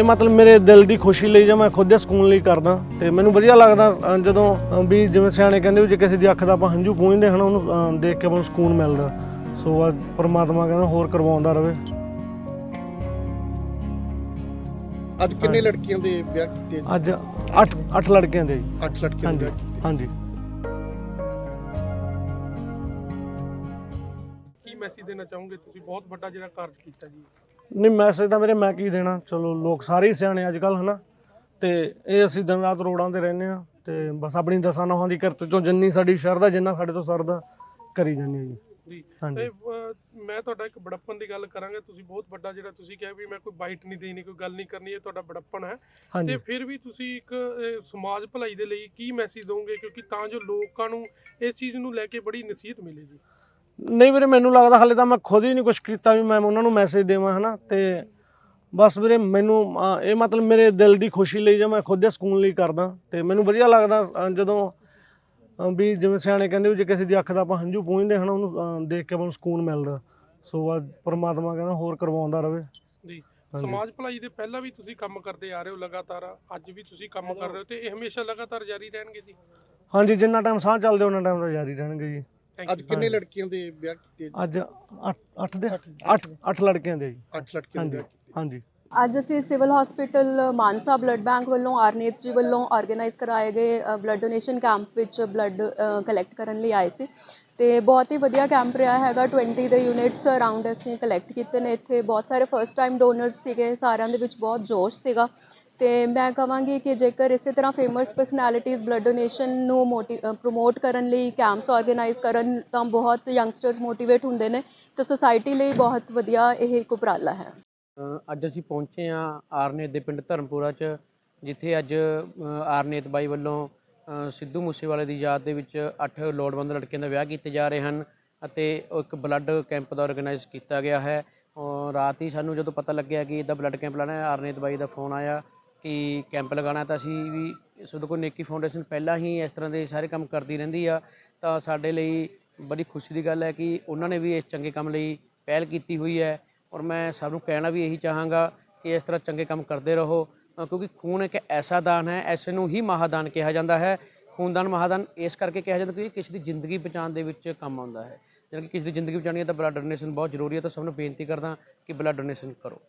ਇਹ ਮਤਲਬ ਮੇਰੇ ਦਿਲ ਦੀ ਖੁਸ਼ੀ ਲਈ ਜਾਂ ਮੈਂ ਖੁਦ ਦੇ ਸਕੂਨ ਲਈ ਕਰਦਾ ਤੇ ਮੈਨੂੰ ਵਧੀਆ ਲੱਗਦਾ ਅ, ਜਦੋਂ ਅ, ਵੀ ਜਿਵੇਂ ਸਿਆਣੇ ਕਹਿੰਦੇ ਵੀ ਜੇ ਕਿਸੇ ਦੀ ਅੱਖ ਦਾ ਆਪਾਂ ਹੰਝੂ ਪੂੰਝਦੇ ਹਨ ਉਹਨੂੰ ਅ, ਦੇਖ ਕੇ ਆਪਾਂ ਨੂੰ ਸਕੂਨ ਮਿਲਦਾ। ਸੋ ਆ ਪਰਮਾਤਮਾ ਕਹਿੰਦਾ ਹੋਰ ਕਰਵਾਉਂਦਾ ਰਵੇ। ਅੱਜ ਕਿੰਨੇ ਲੜਕੀਆਂ ਦੇ ਵਿਆਹ ਕੀਤੇ ਅੱਜ 8 8 ਲੜਕਿਆਂ ਦੇ। ਜੀ 8 ਲੜਕੀਆਂ ਦੇ ਹਾਂਜੀ ਵਿਆਹ ਕੀਤੇ ਹਾਂਜੀ। ਕੀ ਮੈਸੇਜ ਦੇਣਾ ਚਾਹੋਗੇ? ਤੁਸੀਂ ਬਹੁਤ ਵੱਡਾ ਜਿਹੜਾ ਕਾਰਜ ਕੀਤਾ ਜੀ। ਨਹੀਂ ਮੈਸੇਜ ਤਾਂ ਮੇਰੇ ਮੈਂ ਕੀ ਦੇਣਾ? ਚਲੋ ਲੋਕ ਸਾਰੇ ਹੀ ਸਿਆਣੇ ਅੱਜ ਕੱਲ ਹਨਾ? ਤੇ ਇਹ ਅਸੀਂ ਦਿਨ ਰਾਤ ਰੋਡਾਂ ਤੇ ਰਹਿੰਦੇ ਆ ਤੇ ਬਸ ਆਪਣੀ ਦਸਾਂ ਨੌਹਾਂ ਦੀ ਕਿਰਤ ਚੋਂ ਜਿੰਨੀ ਸਾਡੀ ਸ਼ਰਧਾ ਜਿੰਨਾ ਸਾਡੇ ਤੋਂ ਸਰਦਾ ਕਰੀ ਜਾਂਦੇ ਆ ਜੀ। ਜੀ। ਹਾਂਜੀ। ਤੇ ਅਹ, ਮੈਂ ਤੁਹਾਡਾ ਇੱਕ ਬੜੱਪਨ ਦੀ ਗੱਲ ਕਰਾਂਗਾ। ਤੁਸੀਂ ਬਹੁਤ ਵੱਡਾ ਜਿਹੜਾ ਤੁਸੀਂ ਕਿਹਾ ਵੀ ਮੈਂ ਕੋਈ ਬਾਈਟ ਨਹੀਂ ਦੇਣੀ ਕੋਈ ਗੱਲ ਨਹੀਂ ਕਰਨੀ ਇਹ ਤੁਹਾਡਾ ਬੜੱਪਨ ਹੈ। ਹਾਂਜੀ। ਤੇ ਫਿਰ ਵੀ ਤੁਸੀਂ ਇੱਕ ਅਹ, ਸਮਾਜ ਭਲਾਈ ਦੇ ਲਈ ਕੀ ਮੈਸੇਜ ਦੋਗੇ? ਕਿਉਂਕਿ ਤਾਂ ਜੋ ਲੋਕਾਂ ਨੂੰ ਇਸ ਚੀਜ਼ ਨੂੰ ਲੈ ਕੇ ਬੜੀ ਨਸੀਹਤ ਮਿਲੇ ਜੀ। ਨਹੀਂ ਵੀਰੇ ਮੈਨੂੰ ਲੱਗਦਾ ਹਾਲੇ ਤਾਂ ਮੈਂ ਖੁਦ ਹੀ ਨਹੀਂ ਕੁਝ ਕੀਤਾ ਵੀ ਮੈਂ ਉਹਨਾਂ ਨੂੰ ਮੈਸੇਜ ਦੇਵਾਂ ਹਨਾ? ਤੇ ਬਸ ਵੀਰੇ ਮੈਨੂੰ ਇਹ ਮਤਲਬ ਮੇਰੇ ਦਿਲ ਦੀ ਖੁਸ਼ੀ ਲਈ ਜਾਂ ਮੈਂ ਖੁਦ ਦੇ ਸਕੂਨ ਲਈ ਕਰਦਾ। ਤੇ ਮੈਨੂੰ ਵਧੀਆ ਲੱਗਦਾ ਜਦੋਂ ਵੀ ਜਿਵੇਂ ਸਿਆਣੇ ਕਹਿੰਦੇ ਵੀ ਜੇ ਕਿਸੇ ਦੀ ਅੱਖ ਦਾ ਆਪਾਂ ਹੰਝੂ ਪੂੰਝਦੇ ਹਨ ਉਹਨੂੰ ਦੇਖ ਕੇ ਆਪਾਂ ਨੂੰ ਸਕੂਨ ਮਿਲਦਾ। ਸੋ ਆ ਪਰਮਾਤਮਾ ਕਹਿੰਦਾ ਹੋਰ ਕਰਵਾਉਂਦਾ ਰਵੇ। ਜੀ ਹਾਂਜੀ। ਸਮਾਜ ਭਲਾਈ ਦੇ ਪਹਿਲਾਂ ਵੀ ਤੁਸੀਂ ਕੰਮ ਕਰਦੇ ਆ ਰਹੇ ਹੋ ਲਗਾਤਾਰ ਅੱਜ ਵੀ ਤੁਸੀਂ ਕੰਮ ਕਰ ਰਹੇ ਹੋ ਤੇ ਇਹ ਹਮੇਸ਼ਾ ਲਗਾਤਾਰ ਜਾਰੀ ਰਹਿਣਗੇ ਜੀ? ਹਾਂਜੀ ਜਿੰਨਾ ਟਾਈਮ ਸਾਹ ਚੱਲਦੇ ਉਹਨਾਂ ਟਾਈਮ ਤਾਂ ਜਾਰੀ ਰਹਿਣਗੇ ਜੀ। ਅੱਜ. ਕਿੰਨੇ ਲੜਕੀਆਂ ਦੇ ਵਿਆਹ ਕੀਤੇ ਅੱਜ 8 8 ਦੇ? 8 8 ਲੜਕਿਆਂ ਦੇ ਜੀ। 8 ਲੜਕੀਆਂ ਦੇ ਹਾਂਜੀ ਅੱਜ ਅਸੀਂ civil hospital Mansa blood bank ਵੱਲੋਂ ਆਰਨੇਤ ਜੀ ਵੱਲੋਂ ਆਰਗੇਨਾਈਜ਼ ਕਰਾਏ ਗਏ ਬਲੱਡ ਡੋਨੇਸ਼ਨ ਕੈਂਪ ਵਿੱਚ ਬਲੱਡ ਕਲੈਕਟ ਕਰਨ ਲਈ ਆਏ ਸੀ। ਤੇ ਬਹੁਤ ਹੀ ਵਧੀਆ ਕੈਂਪ ਰਿਹਾ ਹੈਗਾ। 20 ਦੇ ਯੂਨਿਟਸ ਅਰਾਊਂਡ ਅਸੀਂ ਕਲੈਕਟ ਕੀਤੇ ਨੇ ਇੱਥੇ। ਬਹੁਤ ਸਾਰੇ ਫਰਸਟ ਟਾਈਮ ਡੋਨਰਸ ਸੀਗੇ। ਸਾਰਿਆਂ ਦੇ ਵਿੱਚ ਬਹੁਤ ਜੋਸ਼ ਸੀਗਾ। ਅਤੇ ਮੈਂ ਕਹਾਂਗੀ ਕਿ ਜੇਕਰ ਇਸੇ ਤਰ੍ਹਾਂ ਫੇਮਸ ਪਰਸਨੈਲਿਟੀਜ਼ ਬਲੱਡ ਡੋਨੇਸ਼ਨ ਨੂੰ ਮੋਟੀ ਪ੍ਰਮੋਟ ਕਰਨ ਲਈ ਕੈਂਪਸ ਆਰਗੇਨਾਈਜ਼ ਕਰਨ, ਤਾਂ ਬਹੁਤ ਯੰਗਸਟਰਸ ਮੋਟੀਵੇਟ ਹੁੰਦੇ ਨੇ ਅਤੇ ਸੋਸਾਇਟੀ ਲਈ ਬਹੁਤ ਵਧੀਆ ਇਹ ਇੱਕ ਉਪਰਾਲਾ ਹੈ। ਅੱਜ ਅਸੀਂ ਪਹੁੰਚੇ ਹਾਂ ਆਰਨੇਤ ਦੇ ਪਿੰਡ ਧਰਮਪੁਰਾ 'ਚ, ਜਿੱਥੇ ਅੱਜ ਆਰਨੇਤ ਬਾਈ ਵੱਲੋਂ ਸਿੱਧੂ ਮੂਸੇਵਾਲੇ ਦੀ ਯਾਦ ਦੇ ਵਿੱਚ 8 ਲੋੜਵੰਦ ਲੜਕੀਆਂ ਦਾ ਵਿਆਹ ਕੀਤੇ ਜਾ ਰਹੇ ਹਨ ਅਤੇ ਇੱਕ ਬਲੱਡ ਕੈਂਪ ਦਾ ਆਰਗੇਨਾਈਜ਼ ਕੀਤਾ ਗਿਆ ਹੈ। ਔਰ ਰਾਤ ਹੀ ਸਾਨੂੰ ਜਦੋਂ ਪਤਾ ਲੱਗਿਆ ਕਿ ਇਹਦਾ ਬਲੱਡ ਕੈਂਪ ਲਾਣਾ ਹੈ, ਆਰਨੇਤ ਬਾਈ ਦਾ ਫੋਨ ਆਇਆ। ਕਿ ਕੈਂਪ ਲਗਾਉਣਾ ਤਾਂ ਅਸੀਂ ਵੀ ਸਾਡੇ ਕੋਲ ਨੇਕੀ ਫਾਊਂਡੇਸ਼ਨ ਪਹਿਲਾਂ ਹੀ ਇਸ ਤਰ੍ਹਾਂ ਦੇ ਸਾਰੇ ਕੰਮ ਕਰਦੀ ਰਹਿੰਦੀ ਆ, ਤਾਂ ਸਾਡੇ ਲਈ ਬੜੀ ਖੁਸ਼ੀ ਦੀ ਗੱਲ ਹੈ ਕਿ ਉਹਨਾਂ ਨੇ ਵੀ ਇਸ ਚੰਗੇ ਕੰਮ ਲਈ ਪਹਿਲ ਕੀਤੀ ਹੋਈ ਹੈ ਔਰ ਮੈਂ ਸਭ ਨੂੰ ਕਹਿਣਾ ਵੀ ਇਹੀ ਚਾਹਾਂਗਾ ਕਿ ਇਸ ਤਰ੍ਹਾਂ ਚੰਗੇ ਕੰਮ ਕਰਦੇ ਰਹੋ ਕਿਉਂਕਿ ਖੂਨ ਇੱਕ ਐਸਾ ਦਾਨ ਹੈ, ਐਸੇ ਨੂੰ ਹੀ ਮਹਾਦਾਨ ਕਿਹਾ ਜਾਂਦਾ ਹੈ। ਖੂਨਦਾਨ, ਮਹਾਦਾਨ ਇਸ ਕਰਕੇ ਕਿਹਾ ਜਾਂਦਾ ਕਿਉਂਕਿ ਇਹ ਕਿਸੇ ਦੀ ਜ਼ਿੰਦਗੀ ਬਚਾਉਣ ਦੇ ਵਿੱਚ ਕੰਮ ਆਉਂਦਾ ਹੈ। ਜਦੋਂ ਕਿ ਕਿਸੇ ਦੀ ਜ਼ਿੰਦਗੀ ਬਚਾਉਣੀ ਹੈ ਤਾਂ ਬਲੱਡ ਡੋਨੇਸ਼ਨ ਬਹੁਤ ਜ਼ਰੂਰੀ ਹੈ, ਤਾਂ ਸਭ ਨੂੰ ਬੇਨਤੀ ਕਰਦਾ ਕਿ ਬਲੱਡ ਡੋਨੇਸ਼ਨ ਕਰੋ।